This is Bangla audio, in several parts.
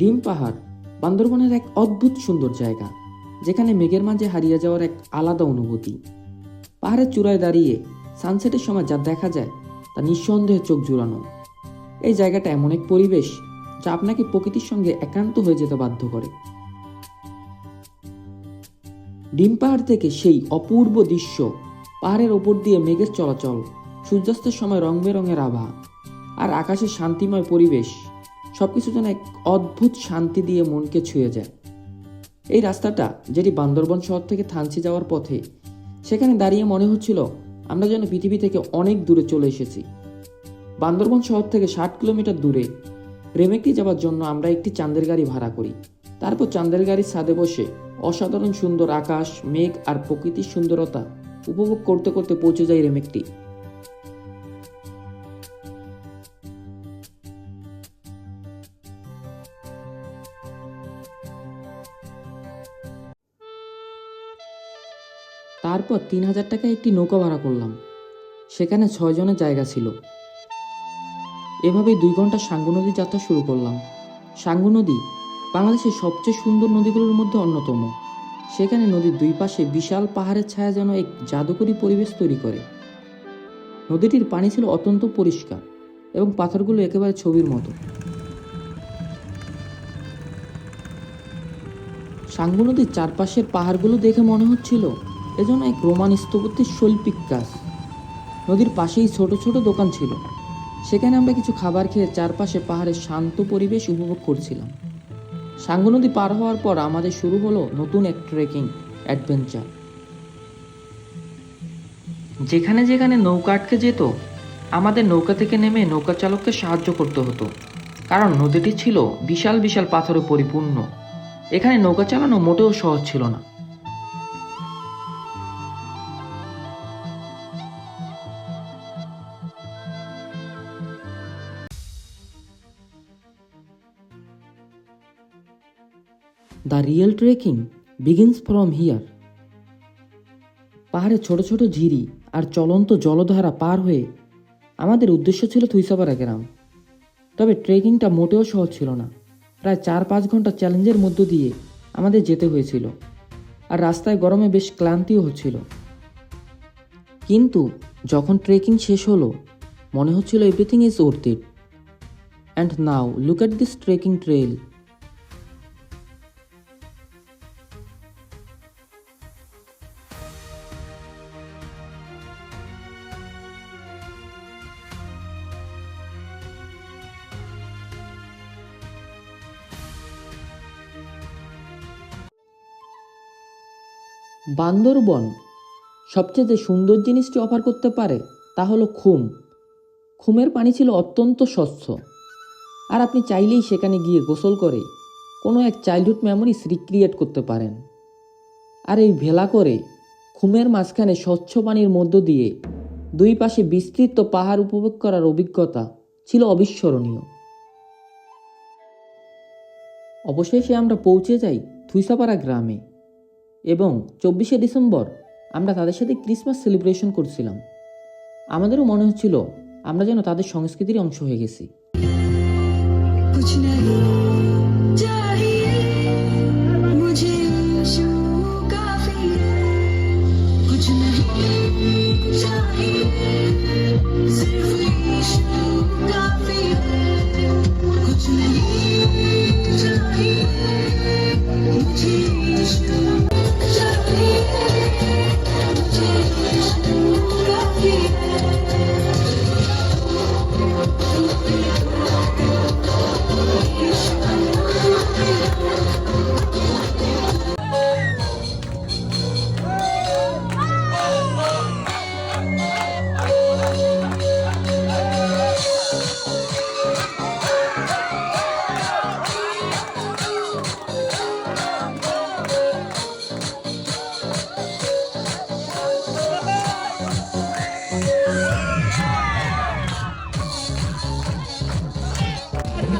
ডিম পাহাড়, বান্দরবনের এক অদ্ভুত সুন্দর জায়গা, যেখানে মেঘের মাঝে হারিয়ে যাওয়ার এক আলাদা অনুভূতি। পাহাড়ের চূড়ায় দাঁড়িয়ে সানসেটের সময় যা দেখা যায়, তা নিঃসন্দেহে চোখ জুড়ানো। এই জায়গাটা এমন এক পরিবেশ, যা আপনাকে প্রকৃতির সঙ্গে একান্ত হয়ে যেতে বাধ্য করে। ডিম পাহাড় থেকে সেই অপূর্ব দৃশ্য, পাহাড়ের ওপর দিয়ে মেঘের চলাচল, সূর্যাস্তের সময় রং বেরঙের আভা, আর আকাশের শান্তিময় পরিবেশ। সবকিছু যেন এক অদ্ভুত শান্তি দিয়ে মনকে ছুঁয়ে যায়। এই রাস্তাটা যেটি বান্দরবন শহর থেকে থানচি যাওয়ার পথে, সেখানে দাঁড়িয়ে মনে হচ্ছিল আমরা যেন পৃথিবী থেকে অনেক দূরে চলে এসেছি। বান্দরবন শহর থেকে ষাট কিলোমিটার দূরে রেমেকটি যাওয়ার জন্য আমরা একটি চাঁদের গাড়ি ভাড়া করি। তারপর চাঁদের গাড়ির ছাদে বসে অসাধারণ সুন্দর আকাশ, মেঘ আর প্রকৃতির সুন্দরতা উপভোগ করতে করতে পৌঁছে যায় রেমেকটি। তারপর তিন হাজার টাকায় একটি নৌকা ভাড়া করলাম। সেখানে ছয় জনের জায়গা ছিল। এভাবেই দুই ঘণ্টা সাঙ্গু নদীর যাত্রা শুরু করলাম। সাঙ্গু নদী বাংলাদেশের সবচেয়ে সুন্দর নদীগুলোর মধ্যে অন্যতম। সেখানে নদীর দুই পাশে বিশাল পাহাড়ের ছায়া যেন এক জাদুকরী পরিবেশ তৈরি করে। নদীটির পানি ছিল অত্যন্ত পরিষ্কার এবং পাথরগুলো একেবারে ছবির মতো। সাঙ্গু নদীর চারপাশের পাহাড়গুলো দেখে মনে হচ্ছিল এজন্য এক রোমান স্থপতির শৈল্পিক কাজ। নদীর পাশেই ছোট ছোট দোকান ছিল। সেখানে আমরা কিছু খাবার খেয়ে চারপাশে পাহাড়ের শান্ত পরিবেশ উপভোগ করছিলাম। সাঙ্গু নদী পার হওয়ার পর আমাদের শুরু হলো নতুন এক ট্রেকিং অ্যাডভেঞ্চার। যেখানে যেখানে নৌকা আটকে যেত, আমাদের নৌকা থেকে নেমে নৌকা চালককে সাহায্য করতে হতো। কারণ নদীটি ছিল বিশাল বিশাল পাথরে পরিপূর্ণ। এখানে নৌকা চালানো মোটেও সহজ ছিল না। The real trekking begins from here পাহাড়ে ছোট ছোট ঝিরি আর চলন্ত জলধারা পার হয়ে আমাদের উদ্দেশ্য ছিল থুইসাপাড়া গ্রাম। তবে ট্রেকিংটা মোটেও সহজ ছিল না। প্রায় চার পাঁচ ঘণ্টা চ্যালেঞ্জের মধ্য দিয়ে আমাদের যেতে হয়েছিল আর রাস্তায় গরমে বেশ ক্লান্তিও হচ্ছিল। কিন্তু যখন ট্রেকিং শেষ হলো, মনে হচ্ছিল everything is worth it and now look at this trekking trail Bandarban. সবচেয়ে সুন্দর জিনিসটি অফার করতে পারে তা হলো খুম। খুমের পানি ছিল অত্যন্ত স্বচ্ছ। আর আপনি চাইলেই সেখানে গিয়ে গোসল করে কোনো এক চাইল্ডহুড মেমোরিজ রিক্রিয়েট করতে পারেন। আর এই ভেলা করে খুমের মাঝখানে স্বচ্ছ পানির মধ্য দিয়ে দুই পাশে বিস্তৃত পাহাড় উপভোগ করার অভিজ্ঞতা ছিল অবিস্মরণীয়। অবশেষে আমরা পৌঁছে যাই থুইসাপাড়া গ্রামে। এবং চব্বিশে ডিসেম্বর আমরা তাদের সাথে ক্রিসমাস সেলিব্রেশন করছিলাম। আমাদেরও মনে হচ্ছিল আমরা যেন তাদের সংস্কৃতির অংশ হয়ে গেছি।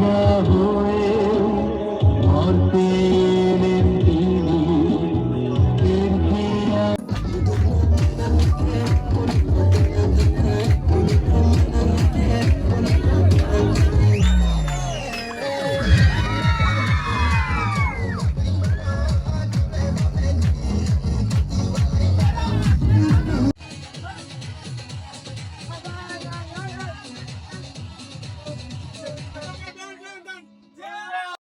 bye.